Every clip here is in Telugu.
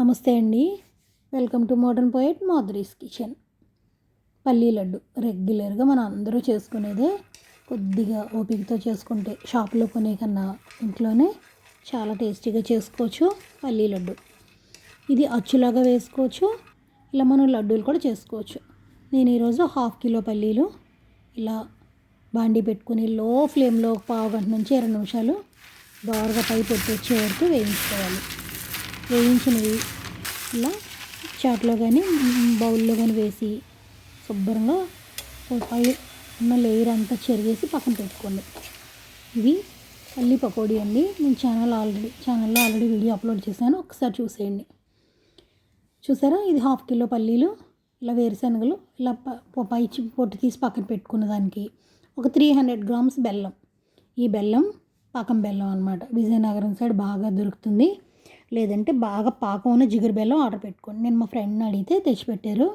నమస్తే అండి. Welcome to modern poet Madhuri's kitchen. పల్లీ లడ్డు రెగ్యులర్గా మనం అందరూ చేసుకునేదే కొద్దిగా ఓపికతో చేసుకుంటే షాప్లో కొనే కన్నా ఇంట్లోనే చాలా టేస్టీగా చేసుకోవచ్చు పల్లీ లడ్డు. ఇది అచ్చులాగా వేసుకోవచ్చు ఇలా మనం లడ్డూలు కూడా చేసుకోవచ్చు. నేను ఈరోజు హాఫ్ కిలో పల్లీలు ఇలా బాండి పెట్టుకుని లో ఫ్లేమ్లో పావు గంట నుంచి ఇరవై నిమిషాలు దోరగా పై పెట్టొచ్చే వరకు వేయించుకోవాలి. వేయించినవి. ఇలా చాట్లో కానీ బౌల్లో కానీ వేసి శుభ్రంగా పై ఉన్న లేయర్ అంతా చెరిగేసి పక్కన పెట్టుకోండి. ఇది పల్లి పకోడీ అండి. నేను ఛానల్ ఆల్రెడీ ఛానల్లో ఆల్రెడీ వీడియో అప్లోడ్ చేశాను. ఒకసారి చూసేయండి. చూసారా? ఇది హాఫ్ కిలో పల్లీలు ఇలా వేరుశనగలు ఇలా పై పొట్టు తీసి పక్కన పెట్టుకున్న దానికి ఒక త్రీ హండ్రెడ్ గ్రామ్స్ బెల్లం. ఈ బెల్లం పాకం బెల్లం అనమాట విజయనగరం సైడ్ బాగా దొరుకుతుంది. లేదంటే బాగా పాకం ఉన్న జిగురు బెల్లం ఆర్డర్ పెట్టుకోండి. నేను మా ఫ్రెండ్ని అడిగితే తెచ్చిపెట్టారు.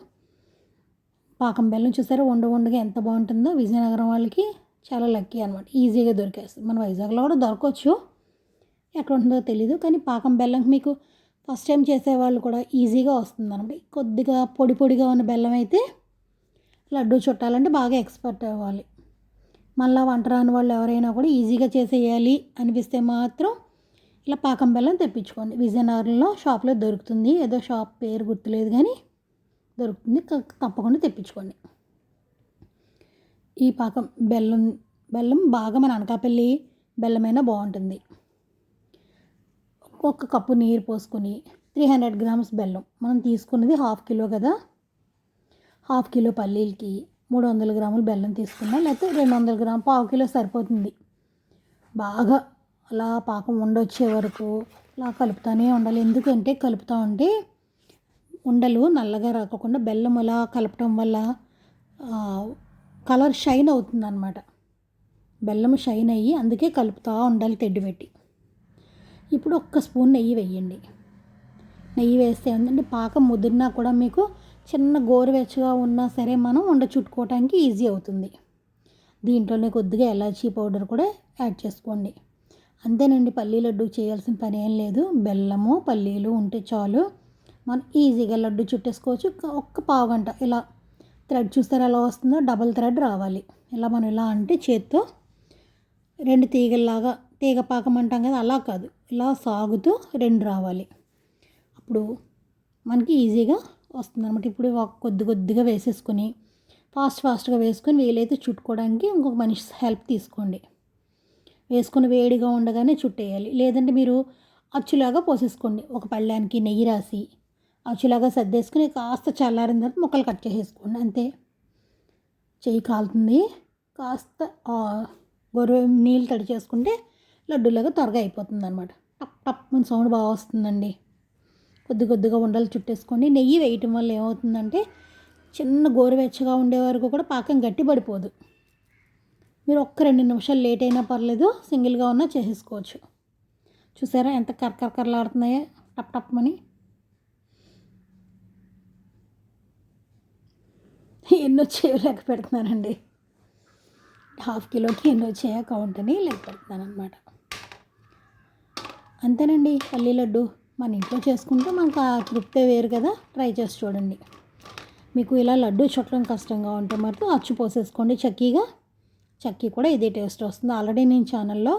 పాకం బెల్లం చూసారా? వండ వండగా ఎంత బాగుంటుందో విజయనగరం వాళ్ళకి చాలా లక్కీ అనమాట ఈజీగా దొరికేస్తుంది. మన వైజాగ్లో కూడా దొరకవచ్చు ఎక్కడ ఉంటుందో తెలీదు. కానీ పాకం బెల్లం మీకు ఫస్ట్ టైం చేసేవాళ్ళు కూడా ఈజీగా వస్తుంది అనమాట కొద్దిగా పొడి పొడిగా ఉన్న బెల్లం అయితే లడ్డు చుట్టాలంటే బాగా ఎక్స్పర్ట్ అవ్వాలి. మళ్ళీ వంట రాని వాళ్ళు ఎవరైనా కూడా ఈజీగా చేసేయాలి అనిపిస్తే మాత్రం ఇలా పాకం బెల్లం తెప్పించుకోండి. విజయనగరంలో షాప్లో దొరుకుతుంది. ఏదో షాప్ పేరు గుర్తులేదు కానీ దొరుకుతుంది. తప్పకుండా తెప్పించుకోండి. ఈ పాకం బెల్లం బెల్లం బాగా మన అనకాపల్లి బెల్లమైనా బాగుంటుంది. ఒక కప్పు నీరు పోసుకొని త్రీ హండ్రెడ్ గ్రామ్స్ బెల్లం. మనం తీసుకున్నది హాఫ్ కిలో కదా. హాఫ్ కిలో పల్లీలకి మూడు వందల గ్రాములు బెల్లం తీసుకున్నాం. లేకపోతే రెండు వందల గ్రాములు పావు కిలో సరిపోతుంది. బాగా అలా పాకం ఉండొచ్చే వరకు అలా కలుపుతూనే ఉండాలి. ఎందుకంటే కలుపుతూ ఉంటే ఉండలు నల్లగా రాకుండా బెల్లం అలా కలపటం వల్ల కలర్ షైన్ అవుతుంది అనమాట బెల్లం షైన్ అయ్యి అందుకే కలుపుతూ ఉండాలి తెడ్డు పెట్టి. ఇప్పుడు ఒక్క స్పూన్ నెయ్యి వేయండి. నెయ్యి వేస్తే ఏంటంటే పాకం ముదిరినా కూడా మీకు చిన్న గోరువెచ్చగా ఉన్నా సరే మనం ఉండ చుట్టుకోవటానికి ఈజీ అవుతుంది. దీంట్లోనే కొద్దిగా ఎలాచీ పౌడర్ కూడా యాడ్ చేసుకోండి. అంతేనండి పల్లీ లడ్డు చేయాల్సిన పని ఏం లేదు. బెల్లము పల్లీలు ఉంటే చాలు. మనం ఈజీగా లడ్డు చుట్టేసుకోవచ్చు. ఒక్క పావు గంట ఇలా థ్రెడ్ చూస్తారు ఎలా వస్తుందో డబల్ థ్రెడ్ రావాలి. ఇలా మనం ఇలా అంటే చేత్తో రెండు తీగల్లాగా తీగ పాకం అంటాం కదా అలా కాదు. ఇలా సాగుతూ రెండు రావాలి. అప్పుడు మనకి ఈజీగా వస్తుంది అనమాట ఇప్పుడు కొద్ది కొద్దిగా వేసేసుకొని ఫాస్ట్ ఫాస్ట్గా వేసుకొని వీలైతే చుట్టుకోవడానికి ఇంకొక మనిషి హెల్ప్ తీసుకోండి. వేసుకుని వేడిగా ఉండగానే చుట్టేయాలి. లేదంటే మీరు అచ్చులాగా పోసేసుకోండి. ఒక పళ్ళానికి నెయ్యి రాసి అచ్చులాగా సర్దేసుకుని కాస్త చల్లారిన తర్వాత ముక్కలు కట్ చేసేసుకోండి. అంతే. చెయ్యి కాలుతుంది. కాస్త గొర్రె నీళ్ళు తడి చేసుకుంటే లడ్డూలాగా త్వరగా అయిపోతుంది అనమాట టప్ టప్ మన సౌండ్ బాగా వస్తుందండి. కొద్ది కొద్దిగా ఉండలు చుట్టేసుకోండి. నెయ్యి వేయటం వల్ల ఏమవుతుందంటే చిన్న గోరువెచ్చగా ఉండే వరకు కూడా పాకం గట్టి పడిపోదు మీరు ఒక్క రెండు నిమిషాలు లేట్ అయినా పర్లేదు సింగిల్గా ఉన్నా చేసేసుకోవచ్చు. చూసారా ఎంత కరకరకరలాడుతున్నాయో టప్ టప్ అని ఎన్నో వచ్చాయో లెక్క పెడుతున్నానండి. హాఫ్ కిలోకి ఎన్నో వచ్చాయో కౌంట్ అని లెక్క పెడుతున్నాను అనమాట అంతేనండి పల్లీ లడ్డు మన ఇంట్లో చేసుకుంటే మనకు ఆ తృప్తే వేరు కదా ట్రై చేసి చూడండి. మీకు ఇలా లడ్డు చుట్టడం కష్టంగా ఉంటే మాత్రం అచ్చు పోసేసుకోండి చక్కీగా. చక్కీ కూడా ఇదే టేస్ట్ వస్తుంది. ఆల్రెడీ నేను ఛానల్లో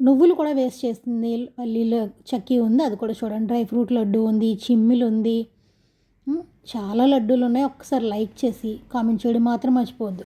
నువ్వులు కూడా వేస్ట్ చేస్తుంది. పల్లీలు చక్కీ ఉంది అది కూడా చూడండి. డ్రై ఫ్రూట్ లడ్డు ఉంది చిమ్మిలు ఉంది. చాలా లడ్డూలు ఉన్నాయి. ఒక్కసారి లైక్ చేసి కామెంట్ చేయడం మాత్రం మర్చిపోవద్దు.